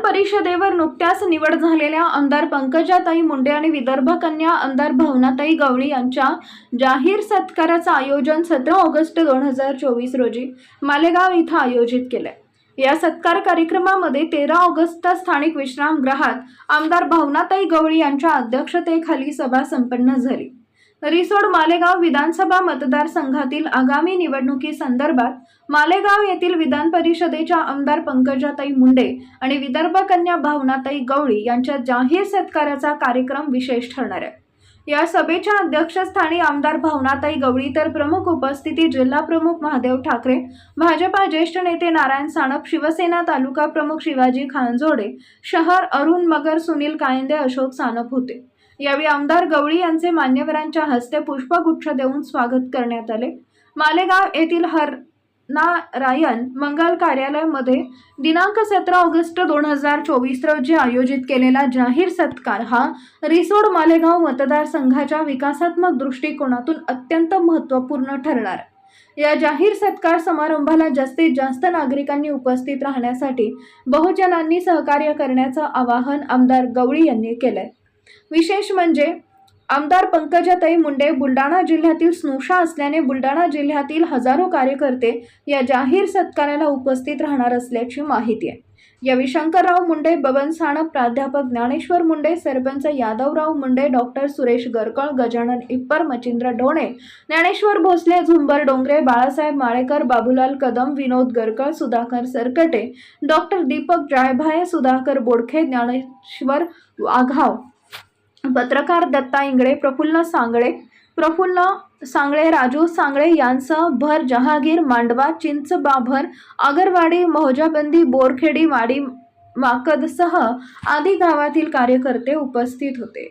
परिषदेवर नुकत्याच निवड झालेल्या आमदार पंकजाताई मुंडे आणि विदर्भ कन्या आमदार भावनाताई गवळी यांच्या जाहीर सत्काराचं आयोजन सतरा ऑगस्ट दोन हजार चोवीस रोजी मालेगाव इथं आयोजित केलंय. या सत्कार कार्यक्रमामध्ये तेरा ऑगस्ट स्थानिक विश्रामगृहात आमदार भावनाताई गवळी यांच्या अध्यक्षतेखाली सभा संपन्न झाली. रिसोड मालेगाव विधानसभा मतदारसंघातील आगामी निवडणुकीसंदर्भात मालेगाव येथील विधान परिषदेच्या आमदार पंकजाताई मुंडे आणि विदर्भ कन्या भावनाताई गवळी यांच्या जाहीर सत्काराचा कार्यक्रम विशेष ठरणार आहे. या सभेच्या अध्यक्षस्थानी आमदार भावनाताई गवळी तर प्रमुख उपस्थिती जिल्हा प्रमुख महादेव ठाकरे भाजपा ज्येष्ठ नेते नारायण सानप शिवसेना तालुका प्रमुख शिवाजी खानजोडे शहर अरुण मगर सुनील कायंदे अशोक सानप होते. यावेळी आमदार गवळी यांचे मान्यवरांच्या हस्ते पुष्पगुच्छ देऊन स्वागत करण्यात आले. मालेगाव येथील हरनारायण मंगल कार्यालयामध्ये दिनांक सतरा ऑगस्ट दोन हजार चोवीस रोजी आयोजित केलेला जाहीर सत्कार हा रिसोड मालेगाव मतदारसंघाच्या विकासात्मक दृष्टिकोनातून अत्यंत महत्त्वपूर्ण ठरणार. या जाहीर सत्कार समारंभाला जास्तीत जास्त नागरिकांनी उपस्थित राहण्यासाठी बहुजनांनी सहकार्य करण्याचं आवाहन आमदार गवळी यांनी केलंय. विशेष म्हणजे आमदार पंकजाताई मुंडे बुलढाणा जिल्ह्यातील स्नुषा असल्याने बुलढाणा जिल्ह्यातील हजारो कार्यकर्ते या जाहीर सत्काराला उपस्थित राहणार असल्याची माहिती आहे. यावेळी शंकरराव मुंडे बबन साणप प्राध्यापक ज्ञानेश्वर मुंडे सरपंच यादवराव मुंडे डॉक्टर सुरेश गरकळ गजानन इप्पर मचिंद्र ढोणे ज्ञानेश्वर भोसले झुंबर डोंगरे बाळासाहेब माळेकर बाबूलाल कदम विनोद गरकळ सुधाकर सरकटे डॉक्टर दीपक जायभाये सुधाकर बोडखे ज्ञानेश्वर वाघाव पत्रकार दत्ता इंगळे प्रफुल्ल सांगळे प्रफुल्ल सांगळे राजू सांगळे यांसह भर जहागीर मांडवा चिंच बाभर आगरवाडी मोहजाबंदी बोरखेडी वाडी माकदसह आदी गावातील कार्यकर्ते उपस्थित होते.